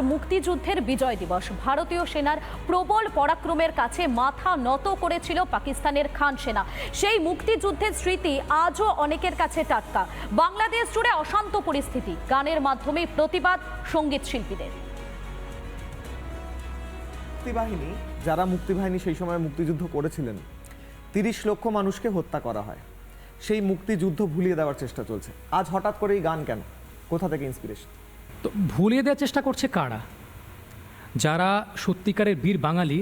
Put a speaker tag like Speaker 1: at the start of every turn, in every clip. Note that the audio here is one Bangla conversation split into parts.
Speaker 1: মুক্তিযুদ্ধের বিজয় দিবস। ভারতীয় সেনার প্রবল পরাক্রমের কাছে মাথা নত করেছিল পাকিস্তানের খান সেনা। সেই মুক্তিযুদ্ধের স্মৃতি আজও অনেকের কাছে টাটকা। বাংলাদেশ জুড়ে অশান্ত পরিস্থিতি। গানের মাধ্যমে প্রতিবাদ সংগীত শিল্পীদের।
Speaker 2: মুক্তিবাহিনী, যারা মুক্তিবাহিনী সেই সময় মুক্তিযুদ্ধ করেছিলেন, তিরিশ লক্ষ মানুষকে হত্যা করা হয়। সেই মুক্তিযুদ্ধ ভুলিয়ে দেওয়ার চেষ্টা চলছে। আজ হঠাৎ করে এই গান কেন? কোথা থেকে ইন্সপিরেশন
Speaker 3: তো ভুলিয়ে দেওয়ার চেষ্টা করছে কারা? যারা সত্যিকারের বীর বাঙালি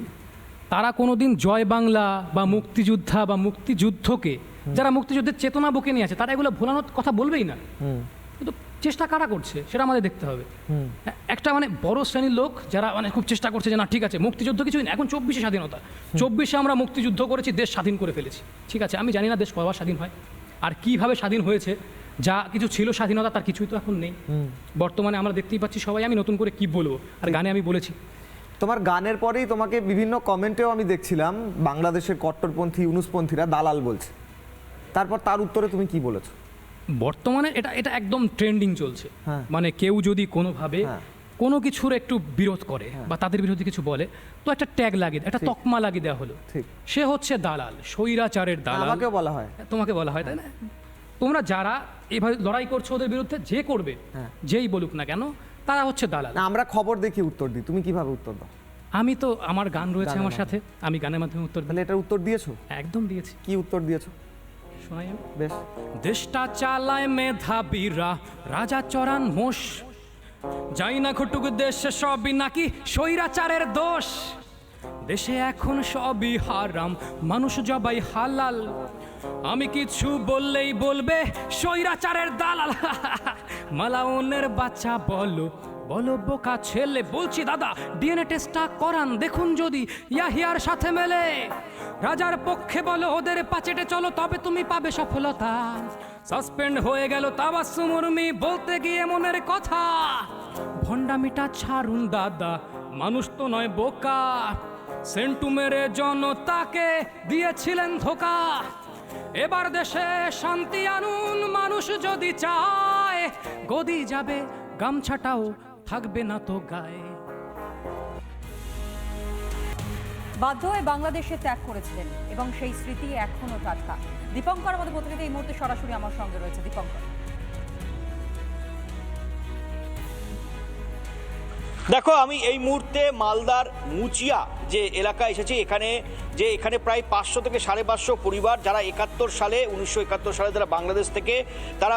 Speaker 3: তারা কোনোদিন জয় বাংলা বা মুক্তিযোদ্ধা বা মুক্তিযুদ্ধকে যারা মুক্তিযুদ্ধের চেতনা বুকে নিয়ে আছে তারা এগুলো ভোলানোর কথা বলবেই না। কিন্তু চেষ্টা কারা করছে সেটা আমাদের দেখতে হবে। একটা মানে বড় শ্রেণির লোক যারা মানে খুব চেষ্টা করছে যে না ঠিক আছে মুক্তিযুদ্ধ কিছুই না এখন চব্বিশে স্বাধীনতা। চব্বিশে আমরা মুক্তিযুদ্ধ করেছি দেশ স্বাধীন করে ফেলেছি। ঠিক আছে আমি জানি না দেশ কবার স্বাধীন হয় আর কীভাবে স্বাধীন হয়েছে যা কিছু ছিল স্বাধীনতা তার কিছুই তো এখন নেই। বর্তমানে আমরা দেখতেই পাচ্ছি সবাই আমি নতুন করে কি বলব? আর গানে আমি বলেছি।
Speaker 2: তোমার গানের পরেই তোমাকে বিভিন্ন কমেন্টেও আমি দেখছিলাম বাংলাদেশের কট্টরপন্থী ইউনুসপন্থীরা দালাল বলছে। তারপর তার উত্তরে তুমি কি বলেছ?
Speaker 3: বর্তমানে এটা এটা একদম ট্রেন্ডিং চলছে।
Speaker 2: হ্যাঁ।
Speaker 3: মানে কেউ যদি কোনোভাবে
Speaker 2: হ্যাঁ।
Speaker 3: কোনো কিছুর একটু বিরোধ করে বা তাদের বিরুদ্ধে কিছু বলে তো একটা ট্যাগ লাগিয়ে দেয়, একটা তকমা লাগিয়ে দেওয়া হলো।
Speaker 2: ঠিক।
Speaker 3: সে হচ্ছে দালাল স্বৈরাচারের দালাল।
Speaker 2: বলা হয়।
Speaker 3: তোমাকে বলা হয় তাই না? তোমরা যারা এভাবে লড়াই করছ ওদের বিরুদ্ধে যে করবে
Speaker 2: হ্যাঁ।
Speaker 3: যেই বলুক না কেন তারা হচ্ছে দালাল।
Speaker 2: আমরা খবর দেখি উত্তর দিই। তুমি কীভাবে উত্তর দাও?
Speaker 3: আমি তো আমার গান রয়েছে আমার সাথে আমি গানের মাধ্যমে উত্তর দিই।
Speaker 2: এটার উত্তর দিয়েছ?
Speaker 3: একদম দিয়েছি।
Speaker 2: কি উত্তর দিয়েছ?
Speaker 3: শোনাই
Speaker 2: বেশ।
Speaker 3: দেশটা চালায় মেধাবীরা রাজা চরান মোষ। যাই না ঘটুক দেশে সবই নাকি স্বৈরাচারের দোষ। দেশে এখন সবই হারাম মানুষ জবাই হালাল। আমি কিছু বললেই বলবে, স্বৈরাচারের দালাল। মালাউনের বাচ্চা বলো বলো বোকা ছেলে, বলছি দাদা, ডিএনএ টেস্টটা করান, দেখুন যদি ইয়াহিয়ার সাথে মেলে। রাজার পক্ষে বলো, ওদের পাচেটে চলো, তবে তুমি পাবে সফলতা। সাসপেন্ড হয়ে গেল তাবাসু মুরমি, বলতে গিয়ে মনের কথা। ভণ্ডামিটা ছাড়ুন দাদা, মানুষ তো নয় বোকা। সেন্টু মেরে জনতাকে দিয়েছিলেন ধোকা। এবার দেশে শান্তি আনুন মানুষ যদি চায় গদি যাবে গামছাটাও থাকবে না তো গায়ে।
Speaker 4: বাধ্য হয়ে বাংলাদেশে ত্যাগ করেছিলেন এবং সেই স্মৃতি এখনও টাটকা। দীপঙ্কর আমাদের প্রতিনিধি এই মুহূর্তে সরাসরি আমার সঙ্গে রয়েছে। দীপঙ্কর।
Speaker 5: দেখো আমি এই মুহূর্তে মালদার মুচিয়া যে এলাকা এসেছি, এখানে যে এখানে প্রায় পাঁচশো থেকে সাড়ে পাঁচশো পরিবার যারা একাত্তর সালে, উনিশশো একাত্তর সালে তারা বাংলাদেশ থেকে, তারা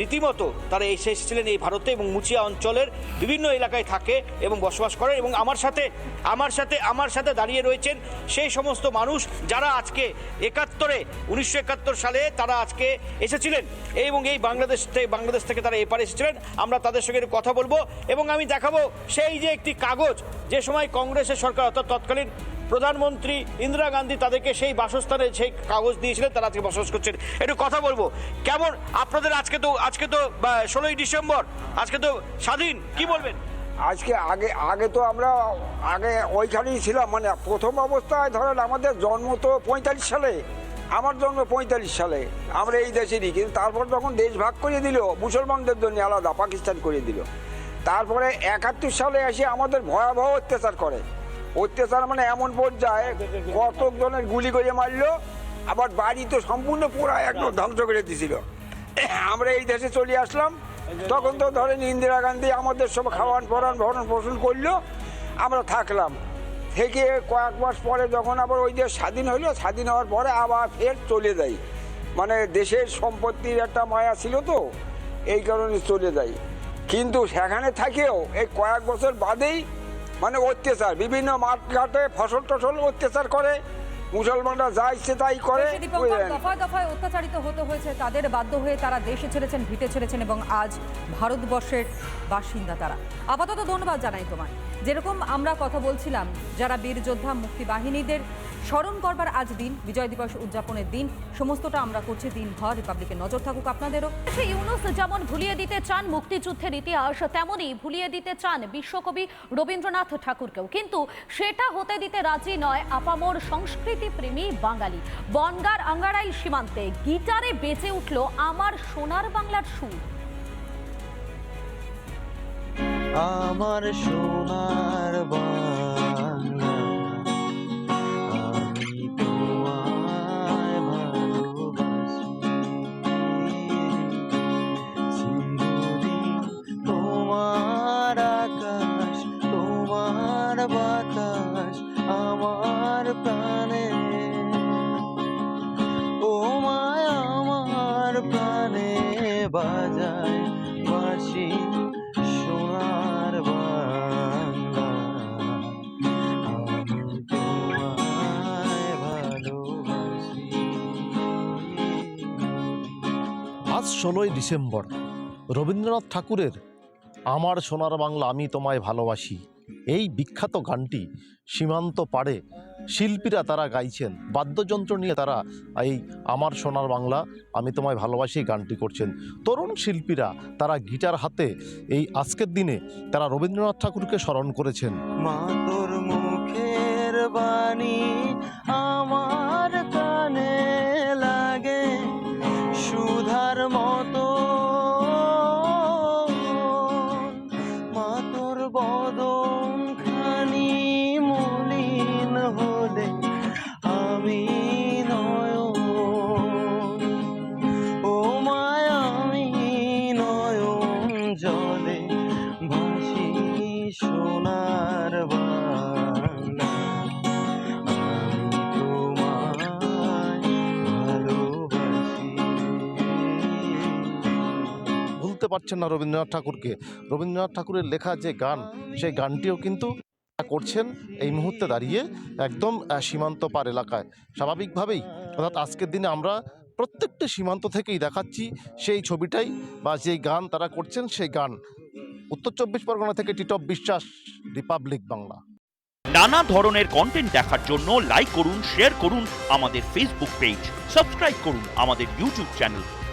Speaker 5: রীতিমতো তারা এসে এসেছিলেন এই ভারতে এবং মুচিয়া অঞ্চলের বিভিন্ন এলাকায় থাকে এবং বসবাস করে এবং আমার সাথে আমার সাথে আমার সাথে দাঁড়িয়ে রয়েছেন সেই সমস্ত মানুষ যারা আজকে একাত্তরে, উনিশশো একাত্তর সালে তারা আজকে এসেছিলেন এবং এই বাংলাদেশ থেকে বাংলাদেশ থেকে তারা এপারে এসেছিলেন। আমরা তাদের সঙ্গে কথা বলব এবং আমি দেখাবো সেই যে একটি কাগজ যে সময় কংগ্রেসের সরকার, অর্থাৎ তৎকালীন প্রধানমন্ত্রী ইন্দিরা গান্ধী তাদেরকে সেই বাসস্থানে সেই কাগজ দিয়েছিলেন, তারা আজকে বসবাস করছেন। একটু কথা বলব, কেমন আপনাদের আজকে তো আজকে তো ষোলোই ডিসেম্বর, আজকে তো স্বাধীন, কি বলবেন?
Speaker 6: আজকে আগে আগে তো আমরা, আগে ওইখানেই ছিলাম মানে প্রথম অবস্থায় ধরেন আমাদের জন্ম তো পঁয়তাল্লিশ সালে, আমার জন্ম পঁয়তাল্লিশ সালে, আমরা এই দেশেরই কিন্তু তারপর যখন দেশ ভাগ করে দিল, মুসলমানদের জন্য আলাদা, পাকিস্তান করে দিল। তারপরে একাত্তর সালে এসে আমাদের ভয়াবহ অত্যাচার করে। অত্যাচার মানে এমন পর্যায়ে কতজনের গুলি করে মারলো, আবার বাড়ি তো সম্পূর্ণ পুরা একদম ধ্বংস করে দিছিল। আমরা এই দেশে চলে আসলাম, তখন তো ধরেন ইন্দিরা গান্ধী আমাদের সব খাওয়ান পরান, ভরণ পোষণ করল, আমরা থাকলাম। থেকে কয়েক মাস পরে যখন আবার ওই দেশ স্বাধীন হলো, স্বাধীন হওয়ার পরে আবার ফের চলে যাই। মানে দেশের সম্পত্তির একটা মায়া ছিল তো, এই কারণে চলে যাই। কিন্তু সেখানে থাকেও এই কয়েক বছর বাদেই মানে অত্যাচার বিভিন্ন মাঠ ঘাটে ফসল টসল অত্যাচার করে। মুসলমানরা যা ইচ্ছে তাই করে?
Speaker 4: দফায় দফায় অত্যাচারিত হতে হয়েছে তাদের বাধ্য হয়ে তারা দেশে ছেড়েছেন ভিটে ছেড়েছেন এবং আজ ভারতবর্ষের বাসিন্দা তারা। আপাতত ধন্যবাদ জানাই তোমায়। যেরকম আমরা কথা বলছিলাম যারা বীর যোদ্ধা মুক্তি বাহিনীদের স্মরণ করবার আজ দিন বিজয় দিবস উদযাপনের দিন সমস্তটা আমরা করছি দিনভর রিপাবলিকের নজর থাকুক আপনাদেরও।
Speaker 1: ইউনুস যেমন ভুলিয়ে দিতে চান মুক্তিযুদ্ধের ইতিহাস তেমনই ভুলিয়ে দিতে চান বিশ্বকবি রবীন্দ্রনাথ ঠাকুরকেও। কিন্তু সেটা হতে দিতে রাজি নয় আপামর সংস্কৃতি প্রেমী বাঙালি। বনগার আঙ্গারাইল সীমান্তে গিটারে বেঁচে উঠল আমার সোনার বাংলার সুর।
Speaker 7: আমার সোনার বাংলা সোনার
Speaker 8: আজ ষোলোই ডিসেম্বর। রবীন্দ্রনাথ ঠাকুরের আমার সোনার বাংলা আমি তোমায় ভালোবাসি। এই বিখ্যাত গানটি সীমান্ত পাড়ে শিল্পীরা তারা গাইছেন। বাদ্যযন্ত্র নিয়ে তারা এই আমার সোনার বাংলা, আমি তোমায় ভালোবাসি গানটি করছেন। তরুণ শিল্পীরা তারা গিটার হাতে এই আজকের দিনে তারা রবীন্দ্রনাথ ঠাকুরকে স্মরণ করেছেন।
Speaker 7: আমার কানে লাগে, সুধার মতো
Speaker 8: ভুলতে পারছেন না রবীন্দ্রনাথ ঠাকুরকে। রবীন্দ্রনাথ ঠাকুরের লেখা যে গান, সেই গানটিও কিন্তু করছেন এই মুহূর্তে দাঁড়িয়ে একদম সীমান্ত পার এলাকায়। স্বাভাবিকভাবেই, অর্থাৎ আজকের দিনে আমরা প্রত্যেকটা সীমান্ত থেকেই দেখাচ্ছি সেই ছবিটাই বা যেই গান তারা করছেন সেই গান। উত্তর চব্বিশ পরগনা থেকে টিটপ বিশ্বাস, রিপাবলিক বাংলা।
Speaker 9: নানা ধরনের কন্টেন্ট দেখার জন্য লাইক করুন শেয়ার করুন আমাদের ফেসবুক পেজ সাবস্ক্রাইব করুন আমাদের ইউটিউব চ্যানেল